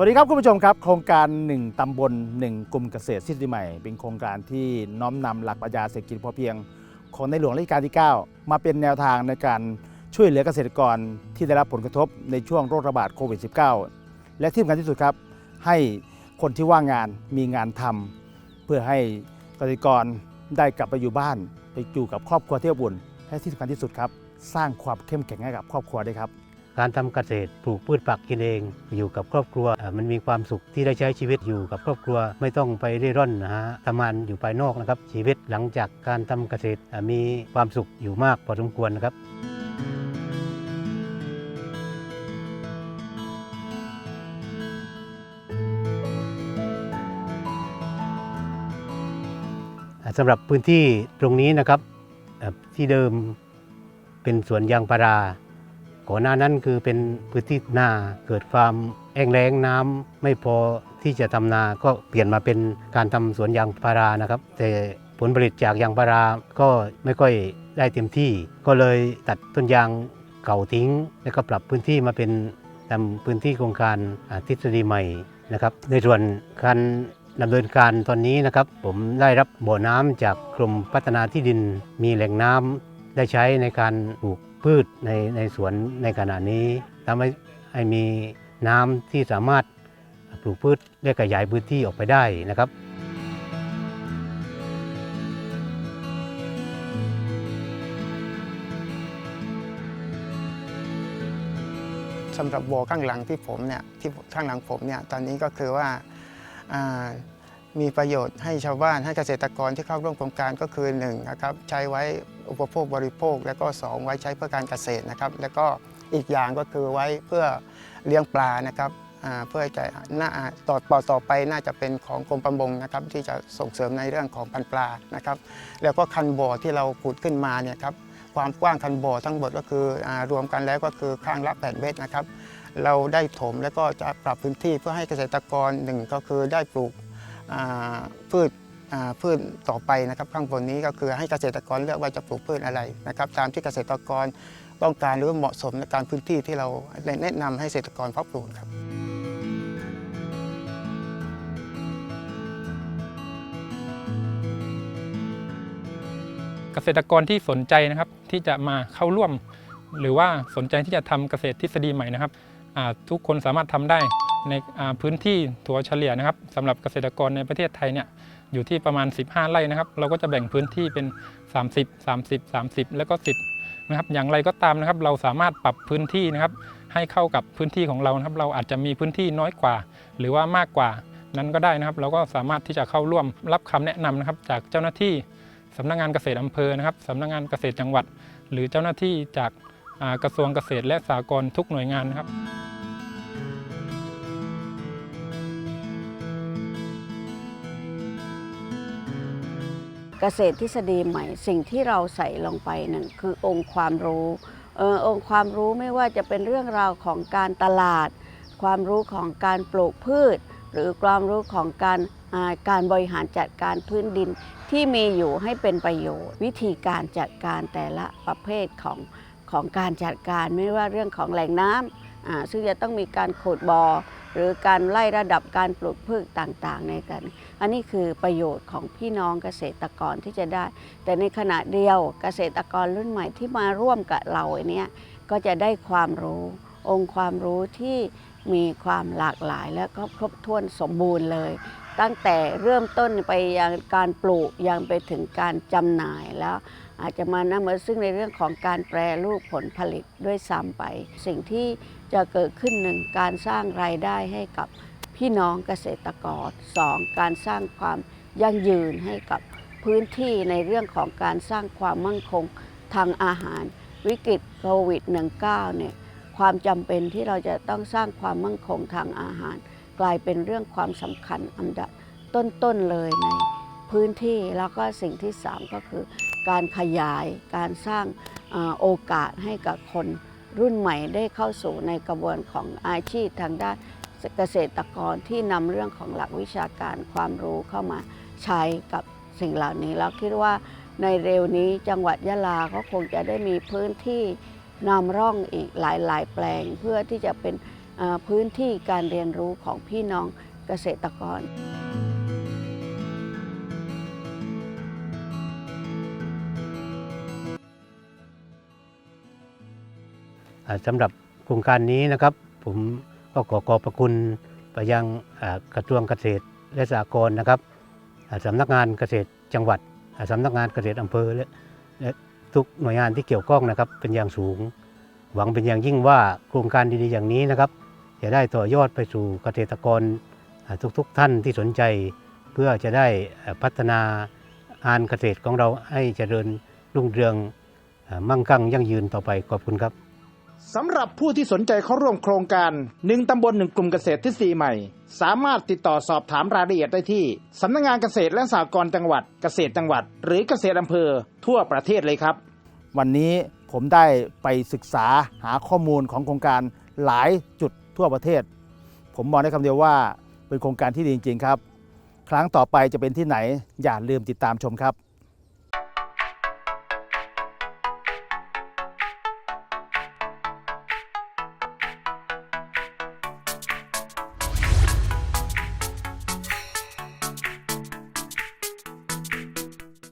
วัสดีครับคุณผู้ชมครับ โครงการ 1 ตำบล 1 กลุ่มเกษตรทฤษฎีใหม่ เป็นโครงการที่น้อมนำหลักปรัชญาเศรษฐกิจพอเพียง ของในหลวงรัชกาลที่ 9 มาเป็นแนวทางในการช่วยเหลือเกษตรกรที่ได้รับผลกระทบในช่วงโรคระบาดโควิด -19 และที่สำคัญที่สุดครับ ให้คนที่ว่างงานมีงานทำเพื่อให้เกษตรกรได้กลับไปอยู่บ้าน ไปอยู่กับครอบครัวที่อบอุ่นและที่สำคัญที่สุดครับ สร้างความเข้มแข็งให้กับครอบครัวด้วยครับ การทำเกษตรปลูกพืชผักกินเอง อยู่กับครอบครัว มันมีความสุขที่ได้ใช้ชีวิตอยู่กับครอบครัว ไม่ต้องไปเร่ร่อนนะฮะทำงานอยู่ภายนอกนะครับ ชีวิตหลังจากการทำเกษตรมีความสุขอยู่มากพอสมควรนะครับสำหรับพื้นที่ตรงนี้นะครับที่เดิมเป็นสวนยางพารา ก่อนหน้านั้นคือเป็นพื้นที่นาเกิดความแห้งแล้งน้ำไม่พอที่จะทำนาก็เปลี่ยนมาเป็นการทำสวนยางพารานะครับ แต่ผลผลิตจากยางพาราก็ไม่ค่อยได้เต็มที่ ก็เลยตัดต้นยางเก่าทิ้ง แล้วก็ปรับพื้นที่มาเป็นทำพื้นที่โครงการอ่าทฤษฎีใหม่นะครับ ในส่วนการดำเนินการตอนนี้นะครับ ผมได้รับบ่อน้ำจากกรมพัฒนาที่ดินมีแหล่งน้ำได้ใช้ในการปลูก พืชในในสวนในขณะนี้ทำให้ให้มีน้ำที่สามารถปลูกพืชได้ขยายพื้นที่ออกไปได้นะครับสำหรับวัวข้างหลังที่ผมเนี่ยที่ข้างหลังผมเนี่ยตอนนี้ก็คือว่าามีประโยชน์ให้ชาวบ้านให้เกษตรกรที่เข้าร่วมโครงการก็คือ1นงนะครับใช้ไว้ อุปโภคบริโภค แล้วก็ 2 ไว้ใช้เพื่อการเกษตรนะครับ แล้วก็อีกอย่างก็คือไว้เพื่อเลี้ยงปลานะครับเพื่อจะน่าต่อต่อต่อไปน่าจะเป็นของกรมประมงนะครับ ที่จะส่งเสริมในเรื่องของพันปลานะครับ แล้วก็คันบ่อที่เราขุดขึ้นมาเนี่ยครับความกว้างคันบ่อทั้งหมดก็คืออรวมกันแล้วก็คือข้างละ8เมตรนะครับ เราได้ถมแล้วก็จะปรับพื้นที่เพื่อให้เกษตรกรหนึ่งก็คือได้ปลูกพืช พืชต่อไปนะครับข้างบนนี้ก็คือให้เกษตรกรเลือกว่าจะปลูกพืชอะไรนะครับตามที่เกษตรกรต้องการหรือว่าเหมาะสมในการพื้นที่ที่เราแนะนำให้เกษตรกรเพาะปลูกครับเกษตรกรที่สนใจนะครับที่จะมาเข้าร่วม หรือว่าสนใจที่จะทำเกษตรทฤษฎีใหม่นะครับทุกคนสามารถทำได้ในพื้นที่ถั่วเฉลี่ยนะครับสำหรับเกษตรกรในประเทศไทยเนี่ย อยู่ที่ประมาณ 15 ไร่นะครับ เราก็จะแบ่งพื้นที่เป็น 30 30 30 แล้วก็ 10 นะครับ อย่างไรก็ตามนะครับ เราสามารถปรับพื้นที่นะครับ ให้เข้ากับพื้นที่ของเรานะครับ เราอาจจะมีพื้นที่น้อยกว่า หรือว่ามากกว่านั้นก็ได้นะครับ เราก็สามารถที่จะเข้าร่วมรับคำแนะนำนะครับ จากเจ้าหน้าที่สำนักงานเกษตรอำเภอนะครับสำนักงานเกษตรจังหวัด หรือเจ้าหน้าที่จากกระทรวงเกษตรและสหกรณ์ทุกหน่วยงานนะครับ เกษตรทฤษฎีใหม่ สิ่งที่เราใส่ลงไปนั่นคือองค์ความรู้ออองค์ความรู้ไม่ว่าจะเป็นเรื่องราวของการตลาด ความรู้ของการปลูกพืช หรือความรู้ของการการบริหารจัดการพื้นดินที่มีอยู่ให้เป็นประโยชน์ วิธีการจัดการแต่ละประเภทของของการจัดการไม่ว่าเรื่องของแหล่งน้ำอ่า ซึ่งจะต้องมีการขุดบ่อหรือการไล่ระดับการปลูกพืชต่างๆ ในกัน อันนี้คือประโยชน์ของพี่น้องเกษตรกรที่จะได้ แต่ในขณะเดียวเกษตรกรรุ่นใหม่ที่มาร่วมกับเราเนี่ยก็จะได้ความรู้ องค์ความรู้ที่มีความหลากหลายและก็ครบถ้วนสมบูรณ์เลย ตั้งแต่เริ่มต้นไปยังการปลูกยังไปถึงการจำหน่ายแล้ว อาจจะมานำมาซึ่งในเรื่องของการแปรรูปผลผลิตด้วยซ้ำไป สิ่งที่จะเกิดขึ้นหนึ่งการสร้างรายได้ให้กับพี่น้องเกษตรกร 2. การสร้างความยั่งยืนให้กับพื้นที่ในเรื่องของการสร้างความมั่นคงทางอาหาร วิกฤตโควิด -19 เนี่ยความจำเป็นที่เราจะต้องสร้างความมั่นคงทางอาหาร กลายเป็นเรื่องความสำคัญอันดับต้นๆเลยในพื้นที่แล้วก็สิ่งที่3ก็คือ การขยายการสร้างโอกาสให้กับคนรุ่นใหม่ได้เข้าสู่ในกระบวนของอาชีพทางด้านเกษตรกรที่นำเรื่องของหลักวิชาการความรู้เข้ามาใช้กับสิ่งเหล่านี้แล้วคิดว่าในเร็วนี้จังหวัดยะลาก็คงจะได้มีพื้นที่นำร่องอีกหลาย ๆ แปลงเพื่อที่จะเป็น พื้นที่การเรียนรู้ของพี่น้องเกษตรกรสำหรับโครงการนี้นะครับ ผมก็ขอขอบพระคุณไปยังกระทรวงเกษตรและสหกรณ์นะครับสำนักงานเกษตรจังหวัดสำนักงานเกษตรอำเภอและทุกหน่วยงานที่เกี่ยวข้องนะครับเป็นอย่างสูง หวังเป็นอย่างยิ่งว่าโครงการดีๆอย่างนี้นะครับ จะได้ต่อยอดไปสู่เกษตรกรอ่าทุกๆท่านที่สนใจ เพื่อจะได้อ่าพัฒนางานเกษตรของเราให้เจริญรุ่งเรืองอ่ามั่งคั่งยั่งยืนต่อไปขอบคุณครับสำหรับผู้ที่สนใจเข้าร่วมโครงการหนึ่งตำบลหนึ่งกลุ่มเกษตรทฤษฎีใหม่ สามารถติดต่อสอบถามรายละเอียดได้ที่สำนักงานเกษตรและสหกรณ์จังหวัดเกษตรจังหวัด หรือเกษตรอำเภอทั่วประเทศเลยครับ วันนี้ผมได้ไปศึกษาหาข้อมูลของโครงการหลายจุด ทั่วประเทศ ผมมองได้คำเดียวว่าเป็นโครงการที่ดีจริง ๆ ครับ ครั้งต่อไปจะเป็นที่ไหนอย่าลืมติดตามชมครับ